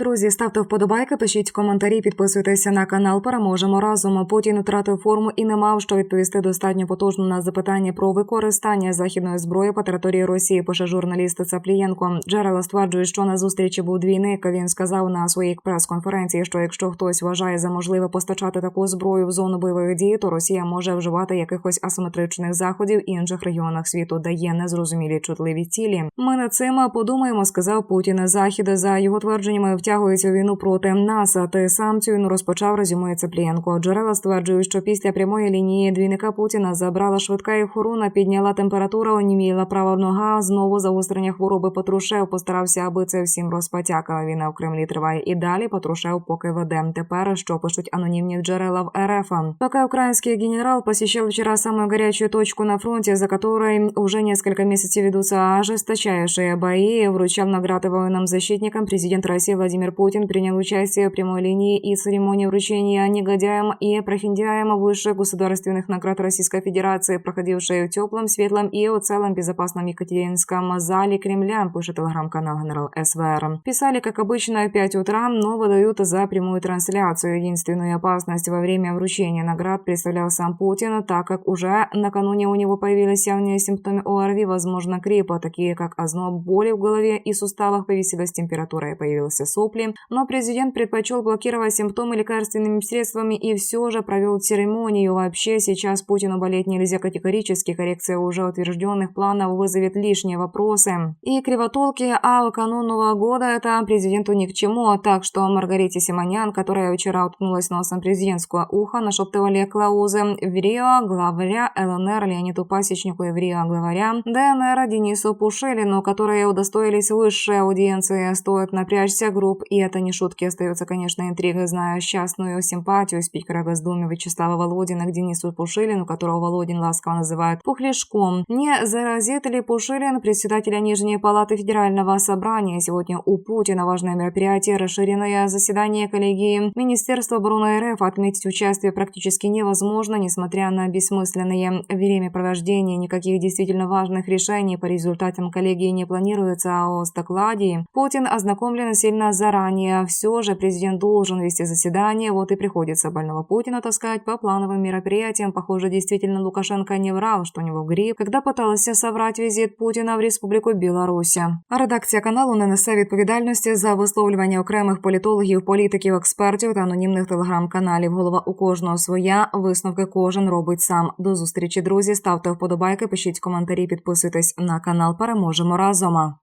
друзі. Ставте вподобайки, пишіть коментарі, підписуйтеся на канал. Переможемо разом. Путін втратив форму і не мав що відповісти достатньо потужно на запитання про використання західної зброї по території Росії. Пише журналіст Цаплієнко. Джерела стверджують, що на зустрічі був двійник. Він сказав на своїй прес-конференції, що якщо хтось вважає за можливе постачати таку зброю в зону бойових дій, то Росія може вживати якихось асиметричних заходів в інших регіонах світу, де є незрозумілі чутливі цілі. Ми над цим подумаємо, сказав Путін. Захід за його твердженнями втягується у війну проти нас. А сам цю розпочав резюмує Цеплієнко. Джерела стверджують, що після прямої лінії двійника Путіна забрала швидка і хоруна, підняла температура, оніміла права нога. Знову загострення хвороби Патрушев постарався, аби це всім розпотякала. Війна в Кремлі триває і далі. Патрушев поки веде. Тепер що пишуть анонімні джерела в РФ. Пока украинский генерал посещал вчера самую горячую точку на фронте, за которой уже несколько месяцев ведутся ожесточайшие бои, вручал награды военным защитникам, президент России Владимир Путин принял участие в прямой линии и церемонии вручения негодяям и прохиндяям высших государственных наград Российской Федерации, проходившей в теплом, светлом и в целом безопасном Екатеринском зале Кремля, пишет телеграм-канал Генерал СВР. Писали, как обычно, в 5 утра, но выдают за прямую трансляцию. Единственную опасность во время вручения наград представлял сам Путин, так как уже накануне у него появились явные симптомы ОРВИ, возможно, гриппа, такие как озноб, боли в голове и суставах, повысилась температура и появился сопли. Но президент предпочел блокировать симптомы лекарственными средствами и все же провел церемонию. Вообще сейчас Путину болеть нельзя категорически, коррекция уже утвержденных планов вызовет лишние вопросы. И кривотолки, а канун Нового года это президенту ни к чему, так что Маргарите Симонян, которая вчера уткнулась носом президентского уха, нашептывали клаузы в Рио, главаря ЛНР Леониду Пасечнику и в Рио главаря ДНР Денису Пушилину, которые удостоились высшей аудиенции. Стоит напрячься групп, и это не шутки, остается, конечно, интрига, зная счастную симпатию спикера Госдумы Вячеслава Володина к Денису Пушилину, которого Володин ласково называет «пухляшком». Не заразит ли Пушилин председателя Нижней Палаты Федерального Собрания? Сегодня у Путина важное мероприятие, расширенное заседание коллегии Министерства обороны РФ. Отметить участие практически невозможно, несмотря на бессмысленные времяпровождение. Никаких действительно важных решений по результатам коллегии не планируется, а о стокладе Путин ознакомлен сильно заранее. Все же президент должен вести заседание, вот и приходится больного Путина таскать по плановым мероприятиям. Похоже, действительно Лукашенко не врал, что у него грипп, когда пытался соврать визит Путіна в Республіку Білорусь. А редакція каналу не несе відповідальності за висловлювання окремих політологів, політиків, експертів та анонімних телеграм-каналів. Голова у кожного своя висновки кожен робить сам. До зустрічі, друзі. Ставте вподобайки, пишіть коментарі, підписуйтесь на канал. Переможемо разом.